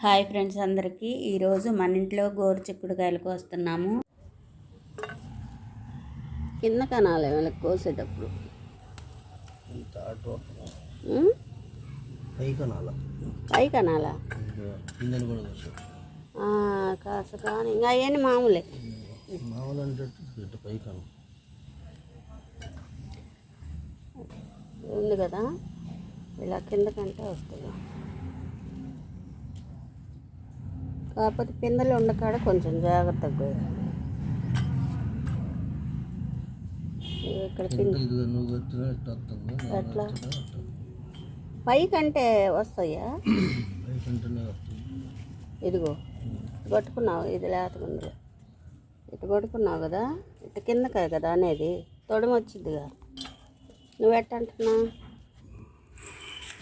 Hi friends అందరికీ. ఈరోజు మన ఇంట్లో గోరు చిక్కుడుకాయలు కోస్తున్నాము కింద కనాలి వాళ్ళకి కోసేటప్పుడు? పై కనాల పై కనాలా కిందని కూడా వస్తాయి ఆ, కాస్త కానీ. ఇంకా అవన్నీ మామూలే. మామూలు అంటే ఉంది కదా? ఇలా కింద కంటే వస్తుంది. కాకపోతే పిందెలు ఉండకాడ కొంచెం జాగ్రత్తగా పోయాలి. ఇక్కడ పిండి ఎంత ఇది నువ్వు వచ్చినా ఇట్లా వస్తుంది నేను ఎట్లా? వచ్చినా అట్లా. పై కంటే వస్తాయా? ఇదిగో ఇటు కొట్టుకున్నావు ఇది లేతకుండదు ఇటు కొట్టుకున్నావు కదా ఇటు కిందకే కదా అనేది తొడమ వచ్చిందిగా నువ్వు ఎట్టంటున్నా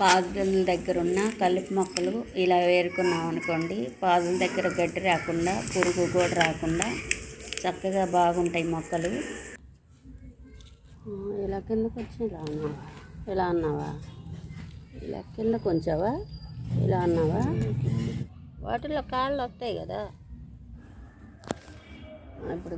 పాదుల దగ్గర ఉన్న కలుపు మొక్కలు ఇలా వేరుకున్నాం అనుకోండి. పాదుల దగ్గర గడ్డి రాకుండా పురుగు కూడా రాకుండా చక్కగా బాగుంటాయి మొక్కలు. ఇలా కిందకు వచ్చి ఇలా అన్నావా? ఇలా అన్నావా? ఇలా కిందకు ఉంచావా? ఇలా అన్నావా? వాటిలో కాళ్ళు వస్తాయి కదా. ఇప్పుడు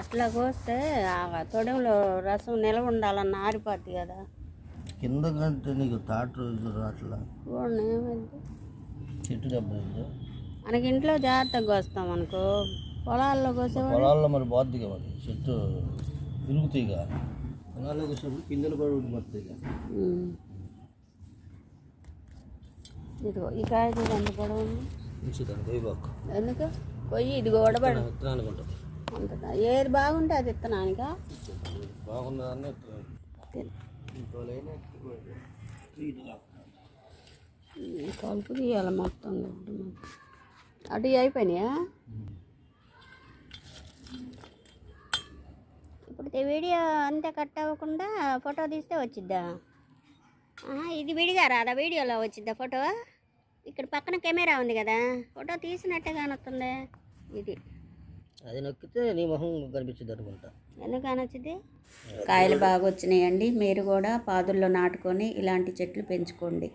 అట్లా కోస్తే ఆ తొడవలో రసం నిలవ ఉండాలన్న ఆరిపోద్ది కదా. కింద కంటే నీకు తాటు చూడండి ఏమైంది? చెట్టు దెబ్బ. మనకి ఇంట్లో జాగ్రత్తగా కోస్తాం అనుకో. పొలాల్లో కోసేవాడు? పొలాల్లో మరి బాద్దిగా మరి. చెట్టు విరుగుతాయిగా పొలాల్లో వచ్చినప్పుడు పిందెలు కూడా ఉడిపోతాయి. ఇదిగో ఈ కాయ ఎంత పొడవు ఎందుకు? కొయ్యి ఇది గోడబడి విత్తనానికి ఉంటుంది ఉంటుందా ఏది బాగుంటే అది ఇత్తనానికా కలుపు తీయాలి మొత్తం. అటు అయిపోయినాయా? ఇప్పుడు వీడియో అంతే కట్ అవ్వకుండా ఫోటో తీస్తే వచ్చిద్దా? ఆహా, ఇది విడిగా రాదా వీడియోలో వచ్చిద్దా ఫోటో? ఇక్కడ పక్కన కెమెరా ఉంది కదా ఫోటో తీసినట్టే కానొస్తుంది ఇది. అది నొక్కితే నీ మొహం కనిపించింది అనుకుంటా ఎందుకు అనొచ్చింది? కాయలు బాగా వచ్చినాయండి మీరు కూడా పాదుల్లో నాటుకొని ఇలాంటి చెట్లు పెంచుకోండి.